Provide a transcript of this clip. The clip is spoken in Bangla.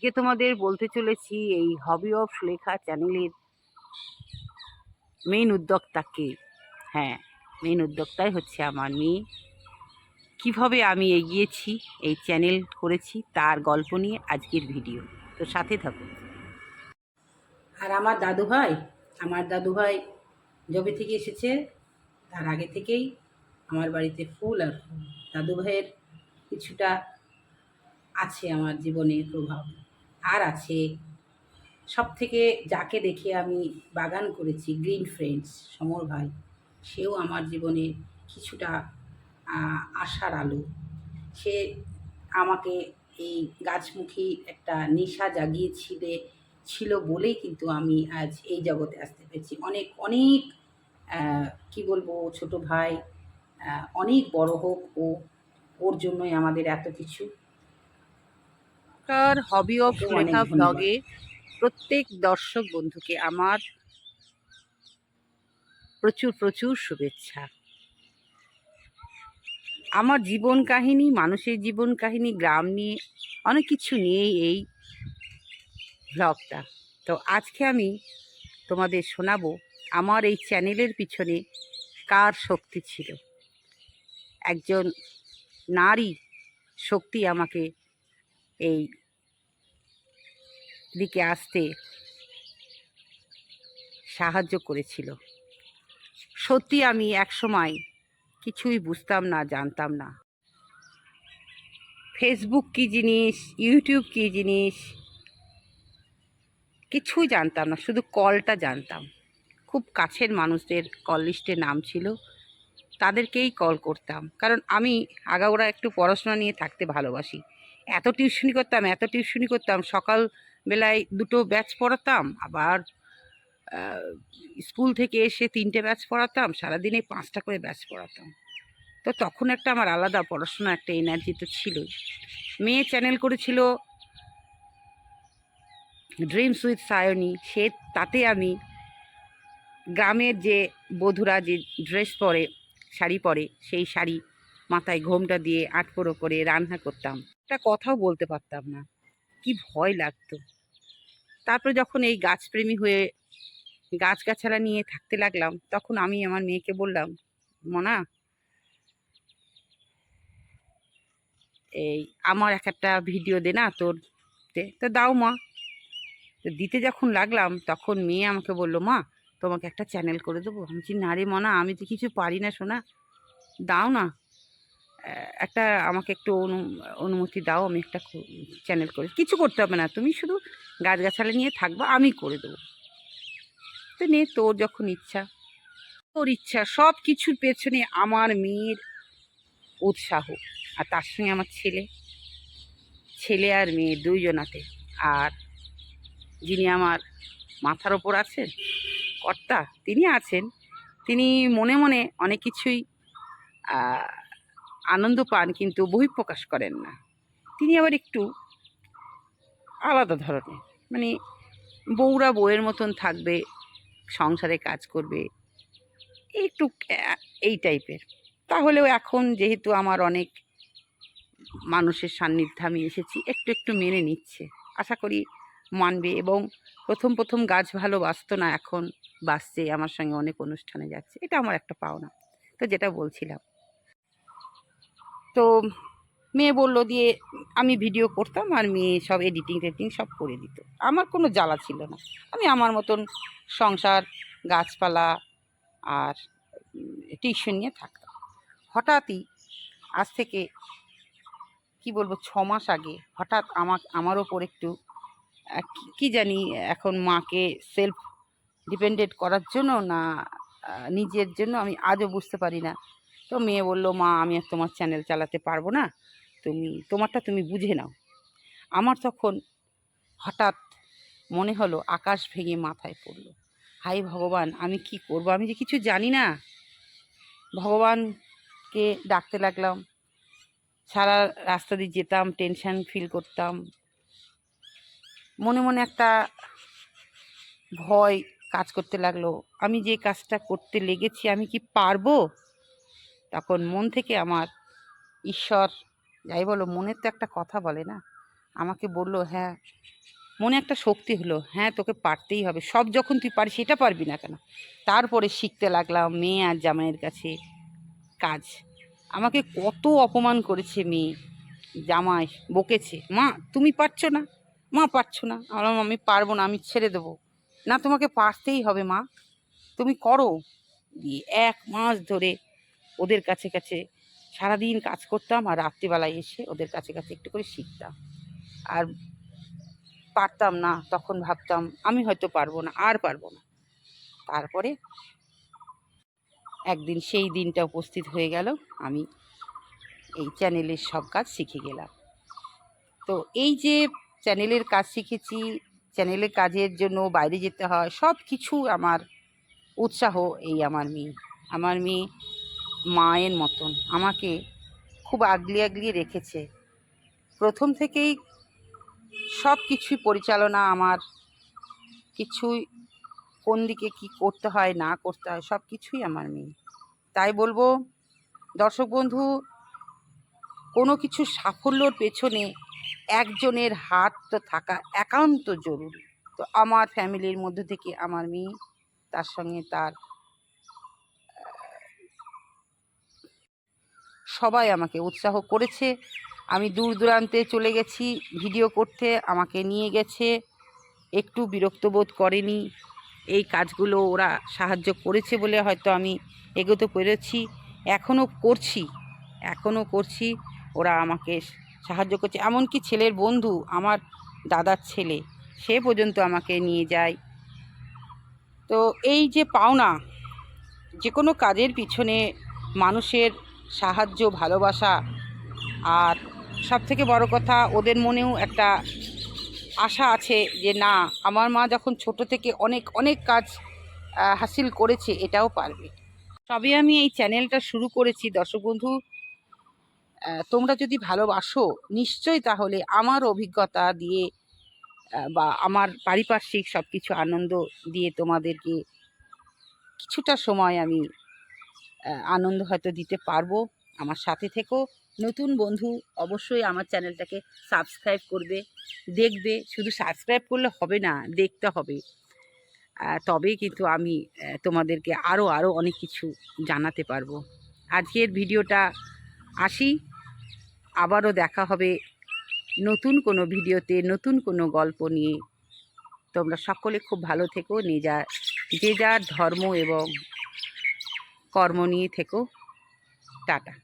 আজকে তোমাদের বলতে চলেছি এই হবি অফ লেখা চ্যানেলের মেইন উদ্যোক্তাকে। হ্যাঁ মেইন উদ্যোক্তাই হচ্ছে আমার মেয়ে। কীভাবে আমি এগিয়েছি, এই চ্যানেল করেছি, তার গল্প নিয়ে আজকের ভিডিও তো সাথে থাকুন আর আমার দাদু ভাই আমার দাদু ভাই জবে থেকে এসেছে, তার আগে থেকেই আমার বাড়িতে ফুল আর ফুল। দাদু ভাইয়ের কিছুটা আছে আমার জীবনে প্রভাব। আর আছে। সব থেকে যাকে দেখে আমি বাগান করেছি গ্রিন ফ্রেন্ডস সমর ভাই, সেও আমার জীবনে কিছুটা আশার আলো। সে আমাকে এই গাছমুখী একটা নেশা জাগিয়েছিল, ছিল বলেই কিন্তু আমি আজ এই জগতে আসতে পেরেছি। অনেক অনেক কি বলব, ছোট ভাই অনেক বড় হোক ও, ওর জন্যই আমাদের এত কিছু। তার হবি অফ লেখা ব্লগে প্রত্যেক দর্শক বন্ধুকে আমার প্রচুর প্রচুর শুভেচ্ছা। আমার জীবন কাহিনী মানুষের জীবন কাহিনী গ্রাম নিয়ে অনেক কিছু নিয়েই এই ব্লগটা তো আজকে আমি তোমাদের শোনাবো আমার এই চ্যানেলের পিছনে কার শক্তি ছিল? একজন নারী শক্তি আমাকে এই দিকে আসতে সাহায্য করেছিল। সত্যি আমি একসময় কিছুই বুঝতাম না, জানতাম না। ফেসবুক কী জিনিস ইউটিউব কী জিনিস, কিছুই জানতাম না, শুধু কলটা জানতাম। খুব কাছের মানুষদের কল লিস্টে নাম ছিল, তাদেরকেই কল করতাম। কারণ আমি আগাগোড়া একটু পড়াশোনা নিয়ে থাকতে ভালোবাসি। এত টিউশনি করতাম, এত টিউশনি করতাম সকাল বেলায় দুটো ব্যাচ পড়াতাম, আবার স্কুল থেকে এসে তিনটে ব্যাচ পড়াতাম, সারাদিনে পাঁচটা করে ব্যাচ পড়াতাম। তো তখন একটা আমার আলাদা পড়াশোনা, একটা এনার্জি তো ছিলই। মেয়ে চ্যানেল করেছিল ড্রিমস উইথ সায়নী সে, তাতে আমি গ্রামের যে বধুরা যে ড্রেস পরে, শাড়ি পরে, সেই শাড়ি মাথায় ঘোমটা দিয়ে আটপোড়ো করে রান্না করতাম। একটা কথাও বলতে পারতাম না। কি ভয় লাগতো। তারপরে যখন এই গাছপ্রেমী হয়ে গাছগাছালা নিয়ে থাকতে লাগলাম, তখন আমি আমার মেয়েকে বললাম, মনা, এই আমার এক একটা ভিডিও দে না তোর তো। দাও মা। তো দিতে যখন লাগলাম, তখন মেয়ে আমাকে বলল, মা, তোমাকে একটা চ্যানেল করে দেবো। আমি না রে মনা, আমি তো কিছু পারি না শোনা দাও না। একটা আমাকে একটু অনু, অনুমতি দাও, আমি একটা চ্যানেল করে। কিছু করতে হবে না, তুমি শুধু গাছগাছালা নিয়ে থাকবা, আমি করে দেবো। তো নে, তোর যখন ইচ্ছা। তোর ইচ্ছা, সব কিছুর পেছনে আমার মেয়ের উৎসাহ। আর তার সঙ্গে আমার ছেলে। ছেলে আর মেয়ে দুইজনাতে। আর যিনি আমার মাথার ওপর আছেন, কর্তা, তিনি আছেন। তিনি মনে মনে অনেক কিছুই আনন্দ পান, কিন্তু বহিঃপ্রকাশ করেন না। তিনি আবার একটু আলাদা ধরনের। মানে বউরা বউয়ের মতন থাকবে, সংসারে কাজ করবে, একটু এই টাইপের। তাহলেও এখন যেহেতু আমার অনেক মানুষের সান্নিধ্যে আমি এসেছি, একটু একটু মেনে নিচ্ছে। আশা করি মানবে এবং প্রথম প্রথম গাছ ভালো বাঁচতো না, এখন বাঁচছে আমার সঙ্গে অনেক অনুষ্ঠানে যাচ্ছে। এটা আমার একটা পাওনা। তো যেটা বলছিলাম। তো মেয়ে বলল দিয়ে আমি ভিডিও করতাম আর মেয়ে সব এডিটিং টেডিটিং সব করে দিত। আমার কোনো জ্বালা ছিল না। আমি আমার মতন সংসার, গাছপালা আর টিউশন নিয়ে থাকতাম। হঠাৎই আজ থেকে কি বলব, ছ মাস আগে হঠাৎ আমার আমার ওপর একটু কি জানি এখন মাকে সেলফ ডিপেন্ডেন্ট করার জন্য না নিজের জন্য আমি আজও বুঝতে পারি না তো মেয়ে বলল, মা, আমি আর তোমার চ্যানেল চালাতে পারব না। তুমি, তোমারটা তুমি বুঝে নাও। আমার তখন হঠাৎ মনে হলো, আকাশ ভেঙে মাথায় পড়ল। হাই ভগবান, আমি কি করব? আমি যে কিছু জানি না। ভগবানকে ডাকতে লাগলাম। সারা রাস্তা দিয়ে যেতাম টেনশন ফিল করতাম। মনে মনে একটা ভয় কাজ করতে লাগল। আমি যে কাজটা করতে লেগেছি, আমি কি পারব? তখন মন থেকে আমার, ঈশ্বর, যাই বলো, মনের তো একটা কথা বলে না? আমাকে বলল হ্যাঁ। মনে একটা শক্তি হলো হ্যাঁ তোকে পারতেই হবে। সব যখন তুই পারিস, সেটা পারবি না কেন? তারপরে শিখতে লাগলাম, মেয়ে আর জামাইয়ের কাছে কাজ। আমাকে কত অপমান করেছে মেয়ে, জামাই বকেছে, মা, তুমি পারছ না? মা, পারছ না। আমার আমি পারব না, আমি ছেড়ে দেবো। না, তোমাকে পারতেই হবে মা। তুমি করো। এক মাস ধরে ওদের কাছে কাছে সারাদিন কাজ করতাম আর রাত্রিবেলায় এসে ওদের কাছে কাছে একটু করে শিখতাম। আর পারতাম না, তখন ভাবতাম আমি হয়তো পারব না, আর পারব না। তারপরে একদিন সেই দিনটা উপস্থিত হয়ে গেল, আমি এই চ্যানেলের সব কাজ শিখে গেলাম। তো এই যে চ্যানেলের কাজ শিখেছি, চ্যানেলের কাজের জন্য বাইরে যেতে হয় সব কিছু আমার উৎসাহ এই আমার মেয়ে। আমার মেয়ে মায়ের মতন। আমাকে খুব আগলি আগলি রেখেছে। প্রথম থেকেই সব কিছুই পরিচালনা আমার। কিছুই কোন দিকে কি করতে হয়, না করতে হয়, সব কিছুই আমার মেয়ে। তাই বলব, দর্শক বন্ধু, কোনো কিছু সাফল্যর পেছনে একজনের হাত তো থাকা একান্ত জরুরি। তো আমার ফ্যামিলির মধ্যে থেকে আমার মেয়ে, তার সঙ্গে তার সবাই আমাকে উৎসাহ করেছে। আমি দূর দূরান্তে চলে গেছি, ভিডিও করতে, আমাকে নিয়ে গেছে। একটু বিরক্ত বোধ করেনি। এই কাজগুলো ওরা সাহায্য করেছে বলে হয়তো আমি এগোতে পেরেছি। এখনও করছি এখনও করছি। ওরা আমাকে সাহায্য করছে। এমনকি ছেলের বন্ধু, আমার দাদার ছেলে, সে পর্যন্ত আমাকে নিয়ে যায়। তো এই যে পাওনা যে কোনো কাজের পিছনে মানুষের সাহায্য, ভালোবাসা। আর সব থেকে বড় কথা, ওদের মনেও একটা আশা আছে যে, না, আমার মা যখন ছোট থেকে অনেক অনেক কাজ হাসিল করেছে, এটাও পারবে। তবে আমি এই চ্যানেলটা শুরু করেছি, দর্শক বন্ধু। তোমরা যদি ভালোবাসো, নিশ্চয়ই তাহলে আমার অভিজ্ঞতা দিয়ে বা আমার পারিপার্শ্বিক সব কিছু আনন্দ দিয়ে তোমাদেরকে কিছুটা সময় আমি আনন্দ হয়তো দিতে পারব। আমার সাথে থেকেও নতুন বন্ধু অবশ্যই আমার চ্যানেলটাকে সাবস্ক্রাইব করবে, দেখবে। শুধু সাবস্ক্রাইব করলে হবে না, দেখতে হবে। তবেই কিন্তু আমি তোমাদেরকে আরও আরও অনেক কিছু জানাতে পারব। আজকের ভিডিওটা আসি। আবারও দেখা হবে নতুন কোনো ভিডিওতে, নতুন কোনো গল্প নিয়ে। তোমরা সকলে খুব ভালো থেকো। নিজা যে যার ধর্ম এবং কর্ম নিয়ে থেকো টাটা।